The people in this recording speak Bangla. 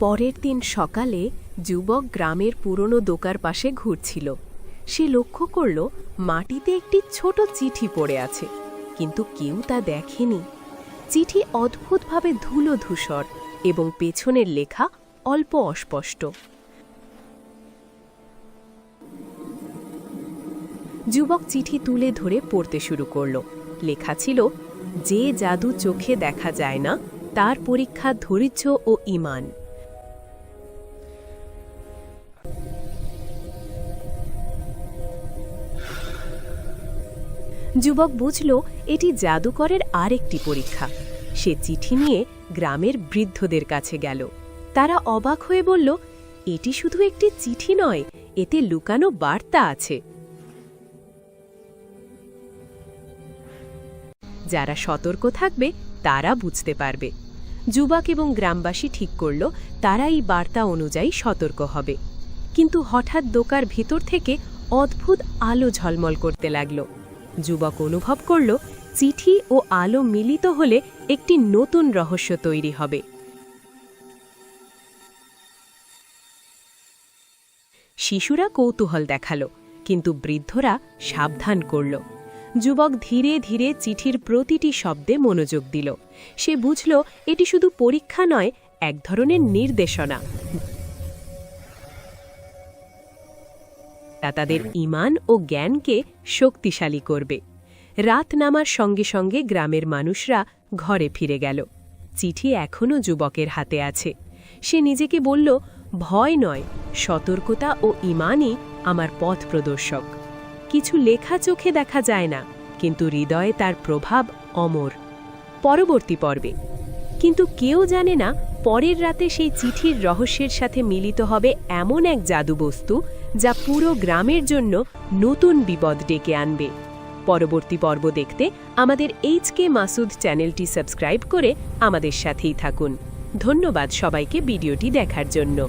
পরের দিন সকালে যুবক গ্রামের পুরনো দোকার পাশে ঘুরছিল। সে লক্ষ্য করল, মাটিতে একটি ছোট চিঠি পড়ে আছে, কিন্তু কেউ তা দেখেনি। চিঠি অদ্ভুতভাবে ধুলো ধূসর এবং পেছনের লেখা অল্প অস্পষ্ট। যুবক চিঠি তুলে ধরে পড়তে শুরু করল। লেখা ছিল, যে জাদু চোখে দেখা যায় না, তার পরীক্ষা ধৈর্য ও ইমান। যুবক বুঝল এটি জাদুকরের আরেকটি পরীক্ষা। সে চিঠি নিয়ে গ্রামের বৃদ্ধদের কাছে গেল। তারা অবাক হয়ে বলল, এটি শুধু একটি চিঠি নয়, এতে লুকানো বার্তা আছে। যারা সতর্ক থাকবে, তারা বুঝতে পারবে। যুবক এবং গ্রামবাসী ঠিক করল, তারা এই বার্তা অনুযায়ী সতর্ক হবে। কিন্তু হঠাৎ দোকার ভিতর থেকে অদ্ভুত আলো ঝলমল করতে লাগল। যুবক অনুভব করল, চিঠি ও আলো মিলিত হলে একটি নতুন রহস্য তৈরি হবে। শিশুরা কৌতূহল দেখাল, কিন্তু বৃদ্ধরা সাবধান করল। যুবক ধীরে ধীরে চিঠির প্রতিটি শব্দে মনোযোগ দিল। সে বুঝল, এটি শুধু পরীক্ষা নয়, এক ধরনের নির্দেশনা। তা তাদের ইমান ও জ্ঞানকে শক্তিশালী করবে। রাত নামার সঙ্গে সঙ্গে গ্রামের মানুষরা ঘরে ফিরে গেল। চিঠি এখনও যুবকের হাতে আছে। সে নিজেকে বলল, ভয় নয়, সতর্কতা ও ইমানই আমার পথ প্রদর্শক। কিছু লেখা চোখে দেখা যায় না, কিন্তু হৃদয়ে তার প্রভাব অমর। পরবর্তী পর্বে। কিন্তু কেউ জানে না পরের রাতে সেই চিঠির রহস্যের সাথে মিলিত হবে এমন এক জাদুবস্তু যা পুরো গ্রামের জন্য নতুন বিপদ ডেকে আনবে। পরবর্তী পর্ব দেখতে আমাদের এইচ কে মাসুদ চ্যানেলটি সাবস্ক্রাইব করে আমাদের সাথেই থাকুন। ধন্যবাদ সবাইকে ভিডিওটি দেখার জন্য।